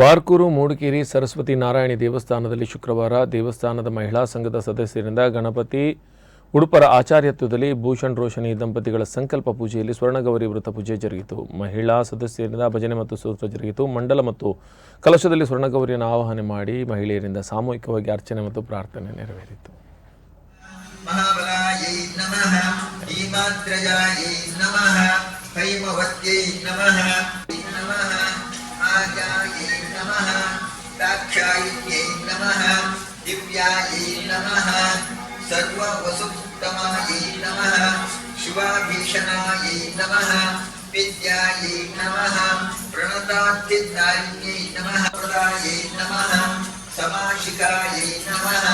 ಬಾರ್ಕೂರು, ಮೂಡಿಕೇರಿ, ಸರಸ್ವತಿ ನಾರಾಯಣಿ ದೇವಸ್ಥಾನದಲ್ಲಿ ಶುಕ್ರವಾರ ದೇವಸ್ಥಾನದ ಮಹಿಳಾ ಸಂಘದ ಸದಸ್ಯರಿಂದ ಗಣಪತಿ ಉಡುಪರ ಆಚಾರ್ಯತ್ವದಲ್ಲಿ ಭೂಷಣ್ ರೋಷನಿ ದಂಪತಿಗಳ ಸಂಕಲ್ಪ ಪೂಜೆಯಲ್ಲಿ ಸ್ವರ್ಣಗೌರಿ ವೃತ ಪೂಜೆ ಜರುಗಿತು. ಮಹಿಳಾ ಸದಸ್ಯರಿಂದ ಭಜನೆ ಮತ್ತು ಸ್ತೋತ್ರ ಜರುಗಿತು. ಮಂಡಲ ಮತ್ತು ಕಲಶದಲ್ಲಿ ಸ್ವರ್ಣಗೌರಿಯನ್ನು ಆವಾಹನೆ ಮಾಡಿ ಮಹಿಳೆಯರಿಂದ ಸಾಮೂಹಿಕವಾಗಿ ಅರ್ಚನೆ ಮತ್ತು ಪ್ರಾರ್ಥನೆ ನೆರವೇರಿತು. दाक्षायिन्यै नमः, दिव्यायै नमः, सर्ववसुत्तमायै नमः शिवाभीषणायै नमः, विद्यायै नमः प्रणताद्यदायिन्यै नमः, प्रदायै नमः, समाशिकायै नमः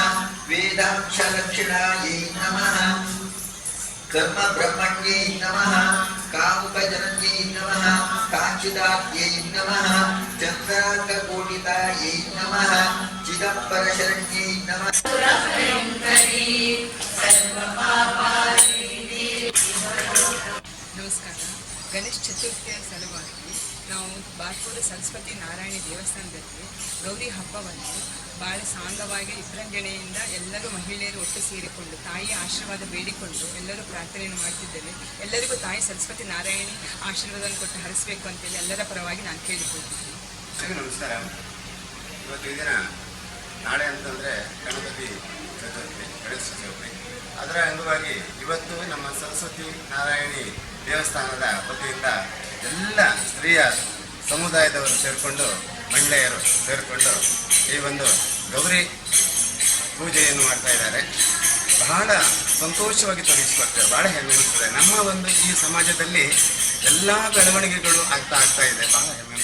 वेदाक्षलक्षणायै नमः कर्मब्रह्मण्यै नमः, कामुकजनन्यै नमः, काञ्चिदात्यै नमः ಚಂದ್ರಾಂಗಕೋಟಿತಾಯೈ ನಮಃ. ಚಿದಂಬರಶರಣ್ಯೈ ನಮಃ. ನಮಸ್ಕಾರ. ಗಣೇಶ ಚತುರ್ಥಿಯ ಸಲುವಾಗಿ ನಾವು ಬಾರ್ಕೋಡು ಸರಸ್ವತಿ ನಾರಾಯಣ ದೇವಸ್ಥಾನದಲ್ಲಿ ಗೌರಿ ಹಬ್ಬವನ್ನು ಭಾಳ ಸಾಂಗವಾಗಿ ವಿಜೃಂಭಣೆಯಿಂದ ಎಲ್ಲರೂ ಮಹಿಳೆಯರು ಒಟ್ಟು ಸೇರಿಕೊಂಡು ತಾಯಿಯ ಆಶೀರ್ವಾದ ಬೇಡಿಕೊಂಡು ಎಲ್ಲರೂ ಪ್ರಾರ್ಥನೆಯನ್ನು ಮಾಡ್ತಿದ್ದೇವೆ. ಎಲ್ಲರಿಗೂ ತಾಯಿ ಸರಸ್ವತಿ ನಾರಾಯಣಿ ಆಶೀರ್ವಾದವನ್ನು ಕೊಟ್ಟು ಹರಿಸಬೇಕು ಅಂತೇಳಿ ಎಲ್ಲರ ಪರವಾಗಿ ನಾನು ಕೇಳಿಕೊಳ್ತಿದ್ದೀನಿ. ಎಲ್ಲರಿಗೂ ನಮಸ್ಕಾರ. ಇವತ್ತು ಈ ದಿನ ನಾಳೆ ಅಂತಂದರೆ ಗಣಪತಿ ಚತುರ್ಥಿ, ಗಣೇಶ ಚತುರ್ಥಿ. ಅದರ ಅಂಗವಾಗಿ ಇವತ್ತು ನಮ್ಮ ಸರಸ್ವತಿ ನಾರಾಯಣಿ ದೇವಸ್ಥಾನದ ವತಿಯಿಂದ ಎಲ್ಲ ಸ್ತ್ರೀಯ ಸಮುದಾಯದವರು ಸೇರಿಕೊಂಡು, ಮಹಿಳೆಯರು ಸೇರಿಕೊಂಡು ಈ ಒಂದು ಗೌರಿ ಪೂಜೆಯನ್ನು ಮಾಡ್ತಾ ಇದ್ದಾರೆ. ಬಹಳ ಸಂತೋಷವಾಗಿ ತೊಡಗಿಸ್ಕೊಳ್ತೇವೆ ಬಹಳ ಹೆಮ್ಮೆ ಅನಿಸ್ತದೆ. ನಮ್ಮ ಒಂದು ಈ ಸಮಾಜದಲ್ಲಿ ಎಲ್ಲ ಬೆಳವಣಿಗೆಗಳು ಆಗ್ತಾ ಆಗ್ತಾ ಇದೆ. ಬಹಳ ಹೆಮ್ಮೆ